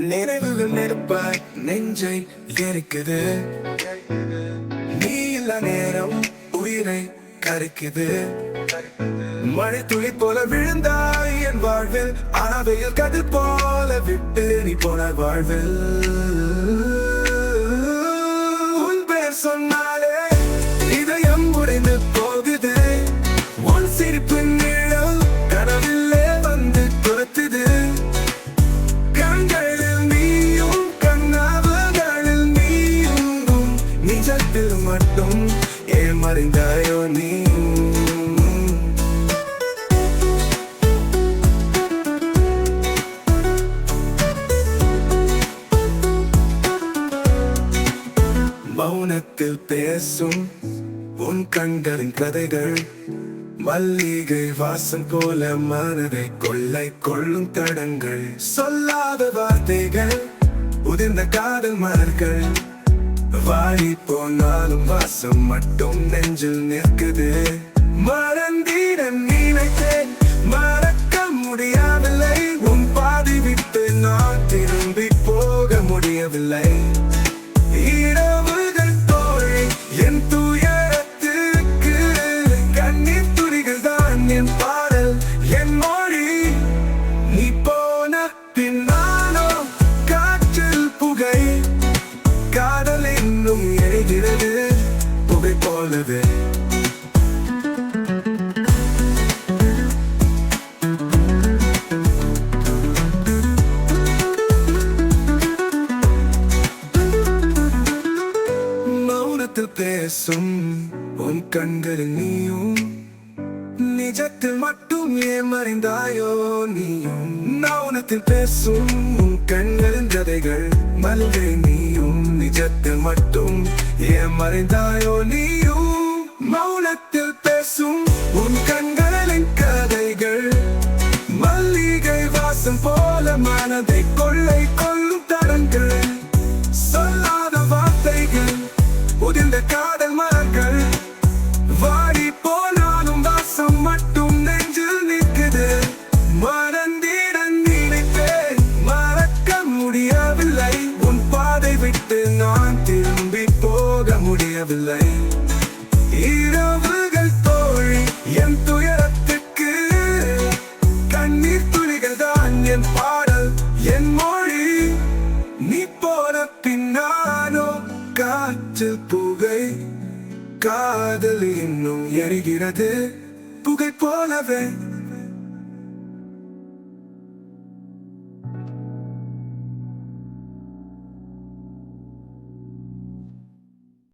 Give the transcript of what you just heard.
நினைவுகள் நெருப்பாய் நெஞ்சை எரிக்குது நீ இல்ல நேரம் உயிரை கரைக்குது. மழை துளி போல விழுந்தாய் என் வாழ்வில் ஆனா வெயில் கதிர் போல விட்டு நீ போன வாழ்வில். நிஜத்தில் மட்டும். ஏமறிந்தாயோ நீ? மௌனத்தில் பேசும் உன் கண்களின் கதைகள். மல்லிகை வாசம் போல மனதை கொள்ளை கொள்ளும் தடங்கள். சொல்லாத வார்த்தைகள் உதிர்ந்த காதல் மலர்கள் வாடி போனாலும் வாசம் மட்டும் நெஞ்சில் நிற்குது. மறந்திட நினைத்தேன் மறக்க முடியவில்லை. உன் பாதி விட்டு நான் திரும்பி போக முடியவில்லை. பேசும் உன் கண்கள் நீயும். நிஜத்தில் மட்டும் ஏமறிந்தாயோ நீயும். நவுனத்தில் பேசும் உன் கண்களின் கதைகள் மல்கை நீயும். நிஜத்தில் மட்டும் ஏமறிந்தாயோ நீயும். மௌனத்தில் பேசும் உன் கண்களின் கதைகள் மல்லிகை வாசம் போல மனதை கொள்ளை கொள்ளும் தடங்கள். சொல்லாத முடியவில்லை. உன் பாதை விட்டு நான் திரும்பி போக முடியவில்லை. இரவுகள் தோழி என் துயரத்துக்கு கண்ணீர் துளிகள் தான் என் பாடல் என் மொழி. நீ போன பின்னானோ காற்று புகை காதல் இன்னும் எரிகிறது. புகை போலவே